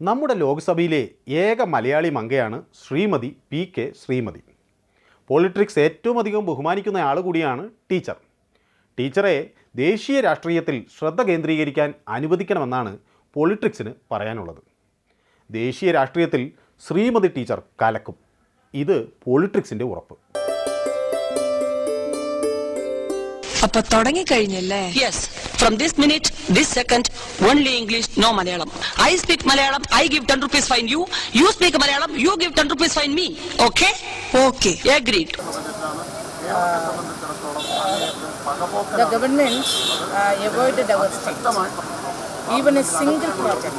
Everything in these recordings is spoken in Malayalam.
നമ്മുടെ ലോക്സഭയിലെ ഏക മലയാളി മങ്കയാണ് Shrimati P K Sreemathi. Politricks ഏറ്റവും അധികം ബഹുമാനിക്കുന്ന ആൾ കൂടിയാണ് ടീച്ചർ. ടീച്ചറെ ദേശീയ രാഷ്ട്രീയത്തിൽ ശ്രദ്ധ കേന്ദ്രീകരിക്കാൻ അനുവദിക്കണമെന്നാണ് പോളിട്രിക്സിന് പറയാനുള്ളത്. ദേശീയ രാഷ്ട്രീയത്തിൽ ശ്രീമതി ടീച്ചർ കലക്കും. ഇത് പോളിട്രിക്സിന്റെ ഉറപ്പ്. അപ്പൊ തുടങ്ങിക്കഴിഞ്ഞല്ലേ yes from this minute this second only English no Malayalam I speak Malayalam I give ten rupees fine you you speak Malayalam you give ten rupees fine me okay okay agreed The government uh, avoided our state. Even a single project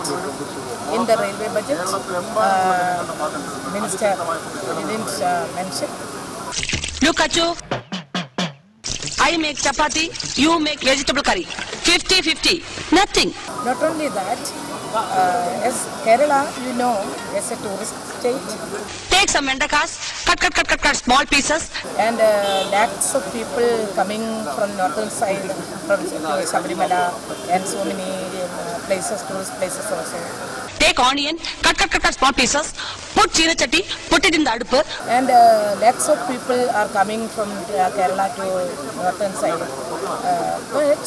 in the railway budget, uh, minister didn't uh, mention. Look at you. I make chapati, you make vegetable curry. 50-50. Nothing. Not only that, uh, as Kerala, you know, is a tourist state, Take some vendakas, cut, cut, cut, cut, cut small pieces. and uh, lakhs of people coming from northern side, from Sabrimala, and so many uh, places, tourist places also. Take onion, cut, cut, cut, cut small pieces. Put china chatti, put it in the adupu. And uh, lakhs of people are coming from uh, Kerala to northern side. Uh, but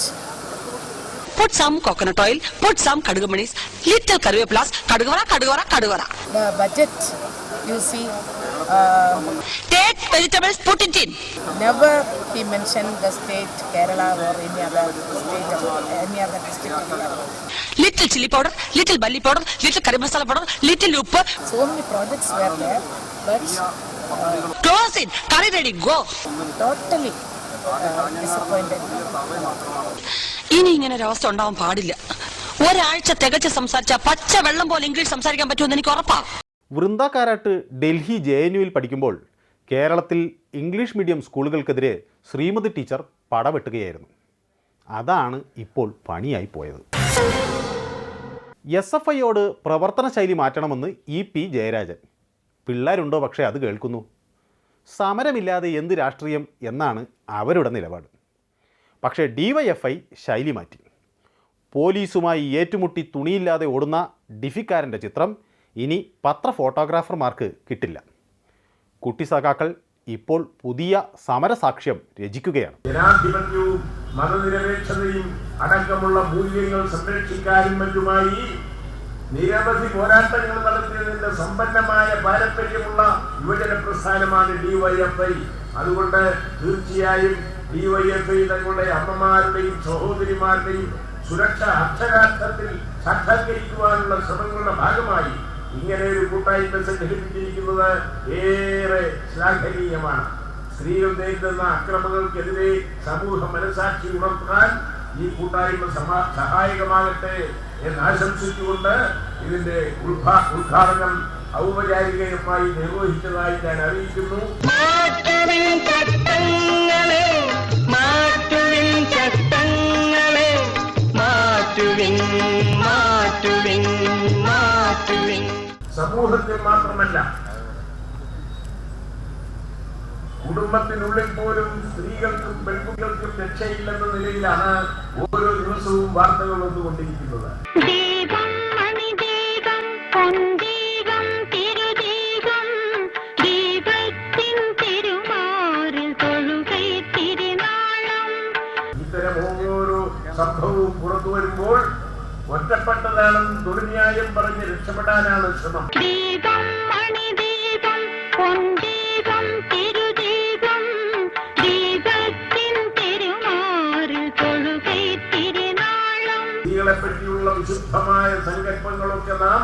Put some coconut oil, put some kadugumanis, little karvepulas, kadugavara, kadugavara, kadugavara. the budget, you see, uh, Take vegetables, put it in. never he mentioned the state Kerala or any other state or any other district. Little chili powder, little bali powder, little curry masala powder, little uppu. So many projects were there, but uh, Close it. Curry ready. Go. totally uh, disappointed. ഇനി ഇങ്ങനെ ഒരു അവസ്ഥ ഉണ്ടാവാൻ പാടില്ല ഒരാഴ്ച തികച്ച് സംസാരിച്ച പച്ച വെള്ളം പോലെ ഇംഗ്ലീഷ് സംസാരിക്കാൻ പറ്റുമെന്ന് എനിക്ക് ഉറപ്പാണ് വൃന്ദ കാരാട്ട് ഡൽഹി ജെ എൻ യുവിൽ പഠിക്കുമ്പോൾ കേരളത്തിൽ ഇംഗ്ലീഷ് മീഡിയം സ്കൂളുകൾക്കെതിരെ ശ്രീമതി ടീച്ചർ പടവെട്ടുകയായിരുന്നു. അതാണ് ഇപ്പോൾ പണിയായി പോയത്. എസ് എഫ് ഐയോട് പ്രവർത്തന ശൈലി മാറ്റണമെന്ന് ഇ പി ജയരാജൻ. പിള്ളേരുണ്ടോ പക്ഷേ അത് കേൾക്കുന്നു. സമരമില്ലാതെ എന്ത് രാഷ്ട്രീയം എന്നാണ് അവരുടെ നിലപാട്. പക്ഷേ ഡി വൈ എഫ് ഐ ശൈലി മാറ്റി. പോലീസുമായി ഏറ്റുമുട്ടി തുണിയില്ലാതെ ഓടുന്ന ഡിഫിക്കാരന്റെ ചിത്രം ഇനി പത്ര ഫോട്ടോഗ്രാഫർമാർക്ക് കിട്ടില്ല. കുട്ടി സഖാക്കൾ ഇപ്പോൾ പുതിയ സമരസാക്ഷ്യം രചിക്കുകയാണ്. മതനിരപേക്ഷതയും അടക്കമുള്ള മൂല്യങ്ങൾ സംരക്ഷിക്കാനും മറ്റുമായി നിരവധി പോരാട്ടങ്ങൾ നടത്തിയതിന്റെ സമ്പന്നമായ പാരമ്പര്യമുള്ള യുവജന പ്രസ്ഥാനമാണ് ഡിവൈഎഫ്ഐ അതുകൊണ്ട് തീർച്ചയായും ഡിവൈഎഫ്ഐ തങ്ങളുടെ അമ്മമാരുടെയും സഹോദരിമാരുടെയും സുരക്ഷ അക്ഷരാർത്ഥത്തിൽ സാക്ഷാത്കരിക്കുവാനുള്ള ശ്രമങ്ങളുടെ ഭാഗമായി ഇങ്ങനെ ഒരു കൂട്ടായ്മ സംഘടിപ്പിച്ചിരിക്കുന്നത് ഏറെ ശ്ലാഘനീയമാണ്. സ്ത്രീകൾ നേരിടുന്ന അക്രമങ്ങൾക്കെതിരെ സമൂഹ മനസാക്ഷി ഉണർത്താൻ ഈ കൂട്ടായ്മ സഹായകമാകട്ടെ എന്ന് ആശംസിച്ചുകൊണ്ട് ഇതിന്റെ ഉദ്ഘാ ഉദ്ഘാടനം ഔപചാരികമായി നിർവഹിച്ചതായി ഞാൻ അറിയിക്കുന്നു. ചട്ടങ്ങളെ ചട്ടങ്ങളെ സമൂഹത്തിൽ മാത്രമല്ല കുടുംബത്തിനുള്ളിൽ പോലും സ്ത്രീകൾക്കും പെൺകുട്ടികൾക്കും രക്ഷയില്ലെന്ന നിലയിലാണ് ഓരോ ദിവസവും വാർത്തകൾ വന്നുകൊണ്ടിരിക്കുന്നത്. ഇത്തരം ഓരോ സംഭവവും പുറത്തു വരുമ്പോൾ ഒറ്റപ്പെട്ടതാണെന്ന് ദുർന്യായം പറഞ്ഞ് രക്ഷപ്പെടാനാണ് ശ്രമം. സ്ത്രീകളെ പറ്റിയുള്ള വിശുദ്ധമായ സങ്കല്പങ്ങളൊക്കെ നാം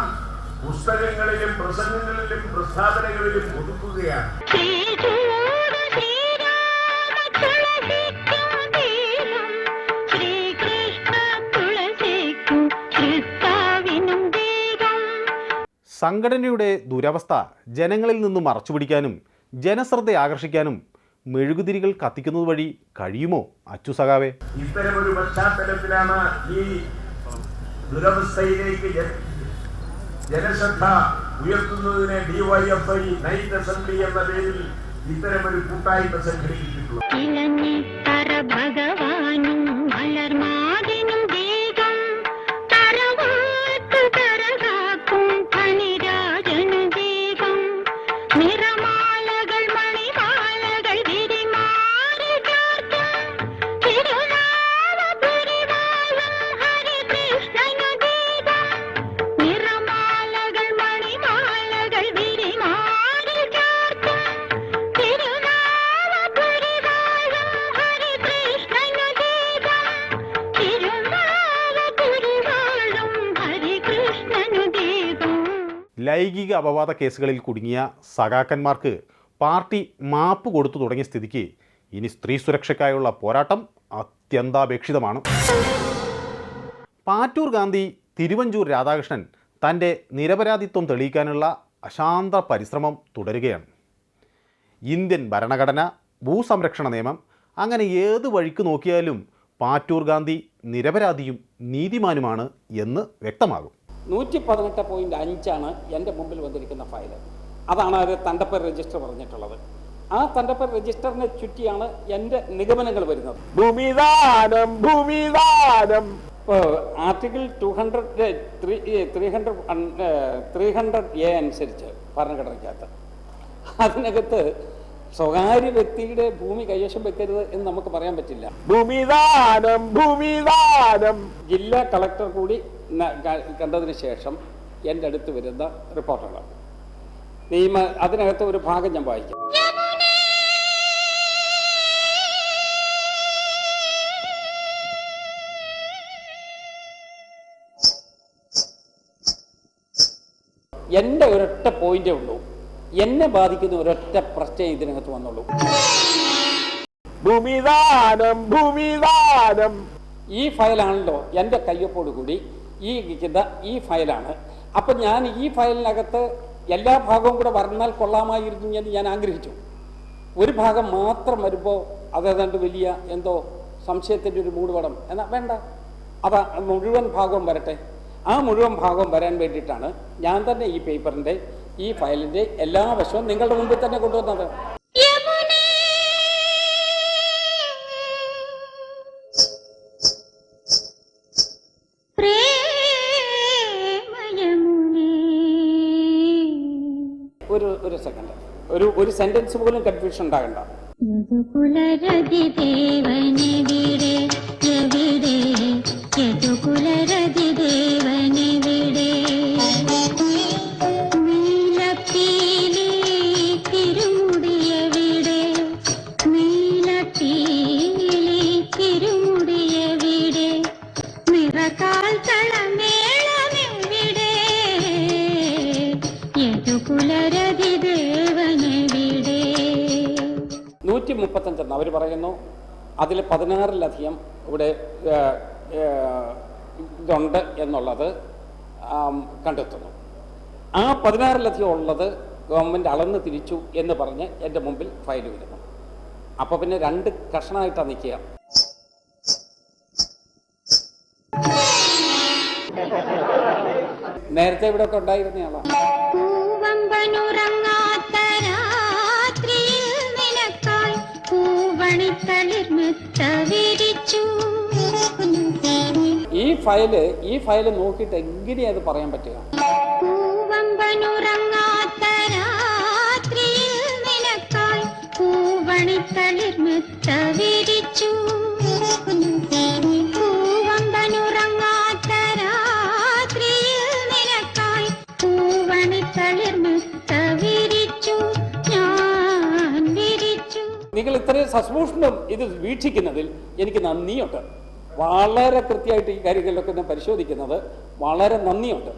പുസ്തകങ്ങളിലും പ്രസംഗങ്ങളിലും പ്രസ്താവനകളിലും ഒതുക്കുകയാണ്. സംഘടനയുടെ ദുരവസ്ഥ ജനങ്ങളിൽ നിന്നും മറച്ചുപിടിക്കാനും ജനശ്രദ്ധ ആകർഷിക്കാനും മെഴുകുതിരികൾ കത്തിക്കുന്നത് വഴി കഴിയുമോ അച്ചു സഖാവേ? ഇത്തരമൊരു പശ്ചാത്തലത്തിലാണ് ഈ ദുരവസ്ഥയിലേക്ക് ജന- ജനശ്രദ്ധ ഉയർത്തുന്നതിനെ ഡിവൈഎഫ്ഐ നൈറ്റ് അസംബ്ലി എന്ന പേരിൽ ഇത്തരമൊരു കൂട്ടായ്മ സംഘടിപ്പിച്ചിട്ടുള്ളത്. ഇളഞ്ഞിത്തറ ലൈംഗിക അപവാദ കേസുകളിൽ കുടുങ്ങിയ സഖാക്കന്മാർക്ക് പാർട്ടി മാപ്പ് കൊടുത്തു തുടങ്ങിയ സ്ഥിതിക്ക് ഇനി സ്ത്രീ സുരക്ഷയ്ക്കായുള്ള പോരാട്ടം അത്യന്താപേക്ഷിതമാണ്. പാറ്റൂർ ഗാന്ധി തിരുവഞ്ചൂർ രാധാകൃഷ്ണൻ തന്റെ നിരപരാധിത്വം തെളിയിക്കാനുള്ള അശാന്ത പരിശ്രമം തുടരുകയാണ്. ഇന്ത്യൻ ഭരണഘടന ഭൂസംരക്ഷണ നിയമം അങ്ങനെ ഏത് വഴിക്ക് നോക്കിയാലും പാറ്റൂർ ഗാന്ധി നിരപരാധിയും നീതിമാനുമാണ് എന്ന് വ്യക്തമാകും. നൂറ്റി പതിനെട്ട് പോയിന്റ് അഞ്ചാണ് എന്റെ മുമ്പിൽ വന്നിരിക്കുന്ന ഫയൽ അതാണ് അവർ തണ്ടപ്പേർ രജിസ്റ്റർ പറഞ്ഞിട്ടുള്ളത്. ആ തണ്ടപ്പേർ രജിസ്റ്ററിനെ ചുറ്റിയാണ് എന്റെ നിഗമനങ്ങൾ വരുന്നത്. ഭൂമിദാനം ഭൂമിദാനം article two hundred three three hundred three hundred A അനുസരിച്ച് ഭരണഘടനയ്ക്കകത്ത്. അതിനകത്ത് സ്വകാര്യ വ്യക്തിയുടെ ഭൂമി കൈവശം വെക്കരുത് എന്ന് നമുക്ക് പറയാൻ പറ്റില്ല. ഭൂമിദാനം ഭൂമിദാനം ജില്ലാ കളക്ടർ കൂടി കണ്ടതിന് ശേഷം എന്റെ അടുത്ത് വരുന്ന റിപ്പോർട്ടുകളാണ്. നിയമ അതിനകത്ത് ഒരു ഭാഗം ഞാൻ വായിക്കാം. എന്റെ ഒരൊറ്റ പോയിന്റേ ഉള്ളൂ. എന്നെ ബാധിക്കുന്ന ഒരൊറ്റ പ്രശ്നം ഇതിനകത്ത് വന്നുള്ളൂ. ഭൂമിദാനം ഭൂമിദാനം. ഈ ഫയലാണല്ലോ എന്റെ കയ്യൊപ്പോട് കൂടി ഈ ഈ ഫയലാണ്. അപ്പം ഞാൻ ഈ ഫയലിനകത്ത് എല്ലാ ഭാഗവും കൂടെ വരണാൽ കൊള്ളാമായിരുന്നു എന്ന് ഞാൻ ആഗ്രഹിച്ചു. ഒരു ഭാഗം മാത്രം വരുമ്പോൾ അതേതാണ്ട് വലിയ എന്തോ സംശയത്തിന്റെ ഒരു മൂടുപടം. എന്നാ വേണ്ട. അതാ മുഴുവൻ ഭാഗവും വരട്ടെ. ആ മുഴുവൻ ഭാഗവും വരാൻ വേണ്ടിയിട്ടാണ് ഞാൻ തന്നെ ഈ പേപ്പറിന്റെ ഈ ഫയലിന്റെ എല്ലാ വശവും നിങ്ങളുടെ മുമ്പിൽ തന്നെ കൊണ്ടുവന്നത്. ഒരു സെക്കൻഡ് ഒരു ഒരു സെന്റൻസ് പോലും കൺഫ്യൂഷൻ ഉണ്ടാകണ്ട. പറയുന്നു. അതിൽ പതിനാറിലധികം ഇവിടെ ഇതുണ്ട് എന്നുള്ളത് കണ്ടെത്തുന്നു. ആ പതിനാറിലധികം ഉള്ളത് ഗവൺമെന്റ് അളന്ന് തിരിച്ചു എന്ന് പറഞ്ഞ് എന്റെ മുമ്പിൽ ഫയൽ വരുന്നു. അപ്പോൾ പിന്നെ രണ്ട് കഷണമായിട്ടാണ് നിൽക്കുക. നേരത്തെ ഇവിടെ ഒക്കെ ഉണ്ടായിരുന്നയാളാണ് ഈ ഫയൽ ഈ ഫയൽ നോക്കിയിട്ട് എങ്ങനെയാ അത് പറയാൻ പറ്റുക? പൂവമ്പനുറങ്ങാത്ത രാത്രിയിൽ നിനക്കായി പൂവണിത്തളിർമെത്ത വിരിച്ചു സസൂക്ഷ്മം ഇത് വീക്ഷിക്കുന്നതിൽ എനിക്ക് നന്ദിയുണ്ട്. വളരെ കൃത്യമായിട്ട് ഈ കാര്യങ്ങളിലൊക്കെ ഞാൻ പരിശോധിക്കുന്നത് വളരെ നന്ദിയുണ്ട്.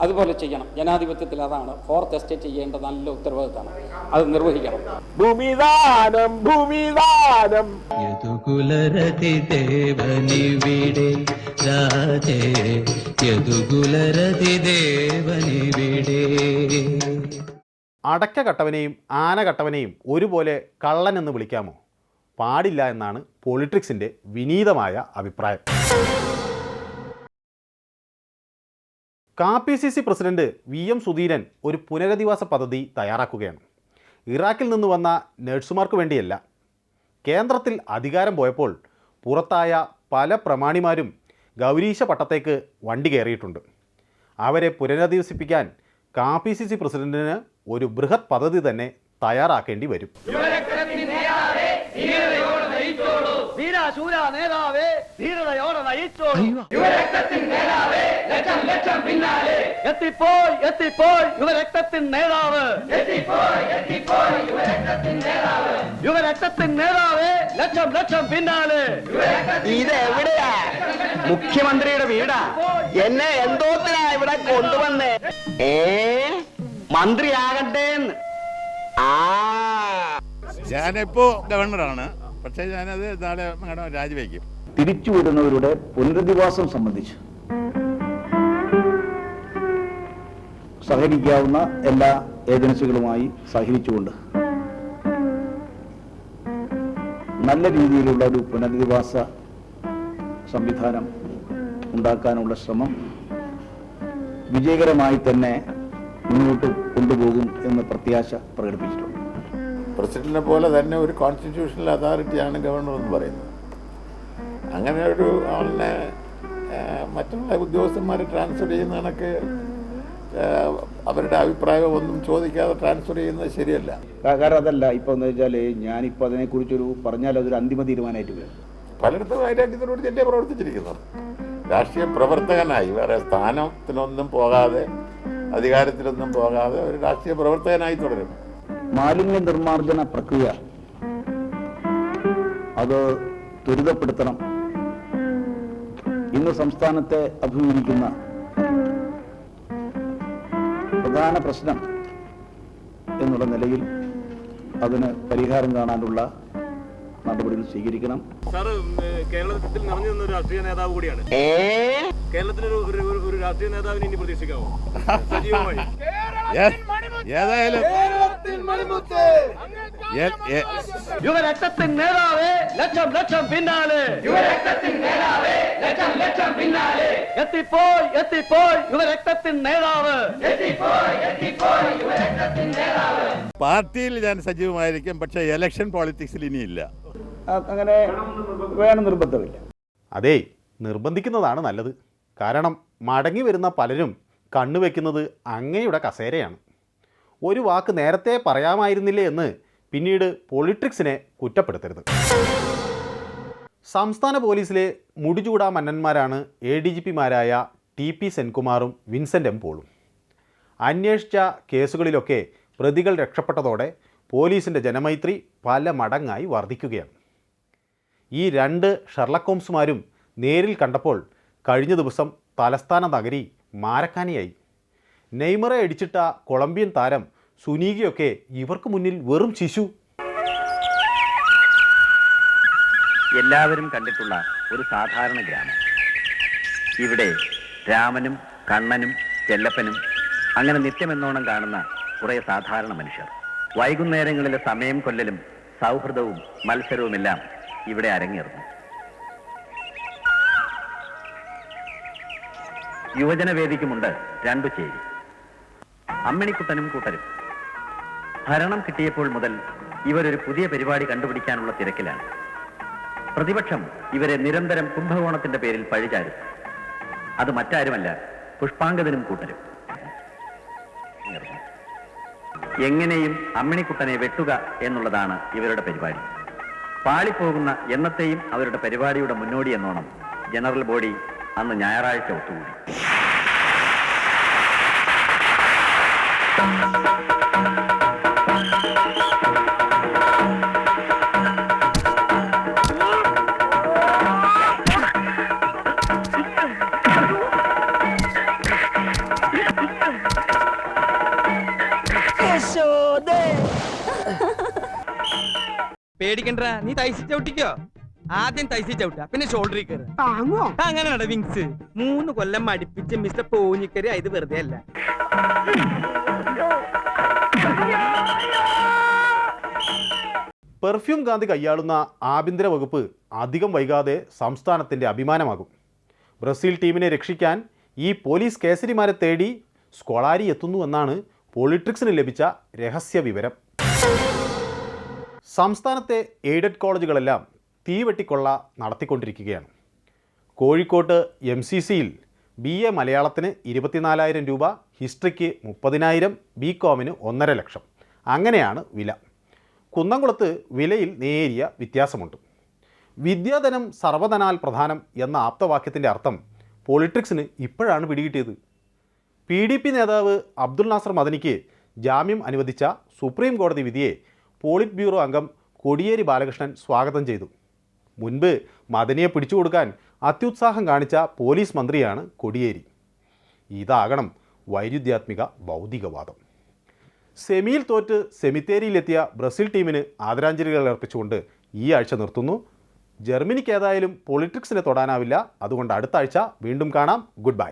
അതുപോലെ ചെയ്യണം. ജനാധിപത്യത്തിൽ അതാണ്. ഫോർത്ത് എസ്റ്റേറ്റ് ചെയ്യേണ്ട നല്ല ഉത്തരവാദിത്തമാണ്. അത് നിർവഹിക്കണം. ഭൂമിദാനം ഭൂമിദാനം. യതുകുലരതി ദേവനിവിടെ അടക്ക ആന ഒരുപോലെ കള്ളൻ എന്ന് വിളിക്കാമോ? പാടില്ല എന്നാണ് പൊളിട്രിക്സിന്റെ വിനീതമായ അഭിപ്രായം. K P C C president V M Sudheeran ഒരു പുനരധിവാസ പദ്ധതി തയ്യാറാക്കുകയാണ്. ഇറാഖിൽ നിന്ന് വന്ന നഴ്സുമാർക്ക് വേണ്ടിയല്ല. കേന്ദ്രത്തിൽ അധികാരം പോയപ്പോൾ പുറത്തായ പല പ്രമാണിമാരും ഗൗരീശ പട്ടത്തേക്ക് വണ്ടി കയറിയിട്ടുണ്ട്. അവരെ പുനരധിവസിപ്പിക്കാൻ കാ പി സി സി പ്രസിഡന്റിന് ഒരു ബൃഹത് പദ്ധതി തന്നെ തയ്യാറാക്കേണ്ടി വരും. ധീരാശൂര നേതാവേ ധീരതയോടെ നയിച്ചോളൂ. എത്തിപ്പോയി എത്തിപ്പോയി യുവരക്തത്തിൻ നേതാവ്. യുവരക്തത്തിൻ നേതാവേ. ലക്ഷം ലക്ഷം പിന്നാലെ. ഇത് എവിടെയാ? മുഖ്യമന്ത്രിയുടെ വീടാ? എന്നെ എന്തോത്തിനാ ഇവിടെ കൊണ്ടുവന്നേ? ഏ മന്ത്രിയാകണ്ടേന്ന്. ആ. ഞാനിപ്പോ ഗവർണറാണ്. പക്ഷേ ഞാനത് നാളെ മാഡം രാജിവെക്കും. തിരിച്ചുവിടുന്നവരുടെ പുനരധിവാസം സംബന്ധിച്ച് സഹകരിക്കാവുന്ന എല്ലാ ഏജൻസികളുമായി സഹകരിച്ചുകൊണ്ട് നല്ല രീതിയിലുള്ള ഒരു പുനരധിവാസ സംവിധാനം ഉണ്ടാക്കാനുള്ള ശ്രമം വിജയകരമായി തന്നെ മുന്നോട്ട് കൊണ്ടുപോകും എന്ന് പ്രത്യാശ പ്രകടിപ്പിച്ചിട്ടുണ്ട്. പ്രസിഡന്റിനെ പോലെ തന്നെ ഒരു കോൺസ്റ്റിറ്റ്യൂഷണൽ അതോറിറ്റിയാണ് ഗവർണർ എന്ന് പറയുന്നത്. അങ്ങനെ ഒരു ആളിനെ മറ്റുള്ള ഉദ്യോഗസ്ഥന്മാരെ ട്രാൻസ്ഫർ ചെയ്യുന്ന കണക്ക് അവരുടെ അഭിപ്രായം ഒന്നും ചോദിക്കാതെ ട്രാൻസ്ഫർ ചെയ്യുന്നത് ശരിയല്ല. കാരണം അതല്ല ഇപ്പൊ എന്ന് വെച്ചാൽ ഞാനിപ്പോൾ അതിനെക്കുറിച്ചൊരു പറഞ്ഞാൽ അതൊരു അന്തിമ തീരുമാനമായിട്ട് വരും. പലയിടത്തും അതിനോട് തന്നെ പ്രവർത്തിച്ചിരിക്കുന്നത് രാഷ്ട്രീയ പ്രവർത്തകനായി വേറെ സ്ഥാനത്തിനൊന്നും പോകാതെ അധികാരത്തിലൊന്നും പോകാതെ ഒരു രാഷ്ട്രീയ പ്രവർത്തകനായി തുടരും മാലിന്യ നിർമ്മാർജന പ്രക്രിയ. അത് ത്വരിതപ്പെടുത്തണം. ഇന്ന് സംസ്ഥാനത്തെ അഭിമുഖീകരിക്കുന്ന പ്രധാന പ്രശ്നം എന്നുള്ള നിലയിൽ അതിന് പരിഹാരം കാണാനുള്ള നടപടികൾ സ്വീകരിക്കണം. സാറ് കേരളത്തിൽ നിറഞ്ഞു നിന്ന ഒരു രാഷ്ട്രീയ നേതാവ് കൂടിയാണ്. കേരളത്തിൽ ഒരു രാഷ്ട്രീയ നേതാവിനെ ഇനി പ്രതീക്ഷിക്കാവോ? സജീവമായി. ഏതായാലും ഏ- ഏ- യുവ നേതാവേ ലക്ഷം ലക്ഷം പിന്നാലെ. യുവരക്തത്തിൻ നേതാവേ ലക്ഷം ലക്ഷം പിന്നാലെ. എത്തിപ്പോയി എത്തിപ്പോയി യുവരക്തത്തിൻ നേതാവ്. എത്തിപ്പോയി എത്തിപ്പോയി യുവ നേതാവ്. പാർട്ടിയിൽ ഞാൻ സജീവമായിരിക്കും പക്ഷേ ഇലക്ഷൻ പോളിറ്റിക്സിൽ ഇനിയില്ല. അങ്ങനെ വേണം നിർബന്ധമില്ല. അതെ നിർബന്ധിക്കുന്നതാണ് നല്ലത്. കാരണം മടങ്ങി വരുന്ന പലരും കണ്ണുവെക്കുന്നത് അങ്ങയുടെ കസേരയാണ്. ഒരു വാക്ക് നേരത്തെ പറയാമായിരുന്നില്ലേ എന്ന് പിന്നീട് പൊളിട്രിക്സിനെ കുറ്റപ്പെടുത്തരുത്. സംസ്ഥാന പോലീസിലെ മുടിചൂടാ മന്നന്മാരാണ് എ ഡി ജി പിമാരായ ടി പി സെൻകുമാറും വിൻസെന്റ് എം പോളും. അന്വേഷിച്ച കേസുകളിലൊക്കെ പ്രതികൾ രക്ഷപ്പെട്ടതോടെ പോലീസിന്റെ ജനമൈത്രി പല മടങ്ങായി വർദ്ധിക്കുകയാണ് ഈ രണ്ട് ഷെർലക് ഹോംസുമാരും നേരിൽ കണ്ടപ്പോൾ കഴിഞ്ഞ ദിവസം തലസ്ഥാന നഗരി മാരക്കാനിയായി. നെയ്മറെ അടിച്ചിട്ട കൊളംബിയൻ താരം സുനീഗയൊക്കെ ഇവർക്ക് മുന്നിൽ വെറും ശിശു. എല്ലാവരും കണ്ടിട്ടുള്ള ഒരു സാധാരണ ഗ്രാമം. ഇവിടെ രാമനും കണ്ണനും ചെല്ലപ്പനും അങ്ങനെ നിത്യമെന്നോണം കാണുന്ന കുറേ സാധാരണ മനുഷ്യർ. വൈകുന്നേരങ്ങളിലെ സമയം കൊല്ലലും സൗഹൃദവും മത്സരവുമെല്ലാം ഇവിടെ അരങ്ങേറുന്നു. യുവജനവേദിക്കുമുണ്ട് രണ്ടു ചേരി. അമ്മിണിക്കുട്ടനും കൂട്ടരും. ഭരണം കിട്ടിയപ്പോൾ മുതൽ ഇവരൊരു പുതിയ പരിപാടി കണ്ടുപിടിക്കാനുള്ള തിരക്കിലാണ്. പ്രതിപക്ഷം ഇവരെ നിരന്തരം കുംഭകോണത്തിന്റെ പേരിൽ പഴിചാരും. അത് മറ്റാരുമല്ല പുഷ്പാങ്കദനും കൂട്ടരും. എങ്ങനെയും അമ്മിണിക്കുട്ടനെ വെട്ടുക എന്നുള്ളതാണ് ഇവരുടെ പരിപാടി. പാളിപ്പോകുന്ന എണ്ണത്തെയും അവരുടെ പരിപാടിയുടെ മുന്നോടി എന്നോണം ജനറൽ ബോഡി അന്ന് ഞായറാഴ്ച ഒത്തുകൂടി. പേടിക്കണ്ട നീ തൈസി ചവിട്ടിക്കോ? ആദ്യം തൈസി ചവിട്ട പിന്നെ ഷോൾഡറിൽ കയറി താങ്ങോ അങ്ങനെയാണ് വിങ്സ് മൂന്ന് കൊല്ലം അടുപ്പിച്ച് മിസ്റ്റർ പോഞ്ഞിക്കരി ഇത് വെറുതെ അല്ല. പെർഫ്യൂം ഗാന്ധി കൈയാളുന്ന ആഭ്യന്തര വകുപ്പ് അധികം വൈകാതെ സംസ്ഥാനത്തിന്റെ അഭിമാനമാകും. ബ്രസീൽ ടീമിനെ രക്ഷിക്കാൻ ഈ പോലീസ് കേസരിമാരെ തേടി സ്കൊളാരി എത്തുന്നു എന്നാണ് പോളിട്രിക്സിന് ലഭിച്ച രഹസ്യ വിവരം. സംസ്ഥാനത്തെ എയ്ഡഡ് കോളേജുകളെല്ലാം തീവെട്ടിക്കൊള്ള നടത്തിക്കൊണ്ടിരിക്കുകയാണ്. കോഴിക്കോട്ട് എം സി സിയിൽ ബി എ മലയാളത്തിന് ഇരുപത്തിനാലായിരം രൂപ ഹിസ്റ്ററിക്ക് മുപ്പതിനായിരം ബി കോമിന് ഒന്നര ലക്ഷം. അങ്ങനെയാണ് വില. കുന്നംകുളത്ത് വിലയിൽ നേരിയ വ്യത്യാസമുണ്ട്. വിദ്യാധനം സർവധനാൽ പ്രധാനം എന്ന ആപ്തവാക്യത്തിന്റെ അർത്ഥം പോളിറ്റിക്സിന് ഇപ്പോഴാണ് പിടികിട്ടിയത്. പി ഡി പി നേതാവ് അബ്ദുൽ നാസർ മദനിക്ക് ജാമ്യം അനുവദിച്ച സുപ്രീം കോടതി വിധിയെ പോളിറ്റ് ബ്യൂറോ അംഗം കോടിയേരി ബാലകൃഷ്ണൻ സ്വാഗതം ചെയ്തു. മുൻപ് മദനിയെ പിടിച്ചുകൊടുക്കാൻ അത്യുത്സാഹം കാണിച്ച പോലീസ് മന്ത്രിയാണ് കോടിയേരി. ഇതാകണം വൈരുദ്ധ്യാത്മിക ഭൗതികവാദം. സെമിയിൽ തോറ്റ് സെമിത്തേരിയിലെത്തിയ ബ്രസീൽ ടീമിന് ആദരാഞ്ജലികൾ അർപ്പിച്ചുകൊണ്ട് ഈ ആഴ്ച നിർത്തുന്നു. ജർമ്മനിക്ക് ഏതായാലും പൊളിറ്റിക്സിനെ തൊടാനാവില്ല. അതുകൊണ്ട് അടുത്ത ആഴ്ച വീണ്ടും കാണാം. Good bye.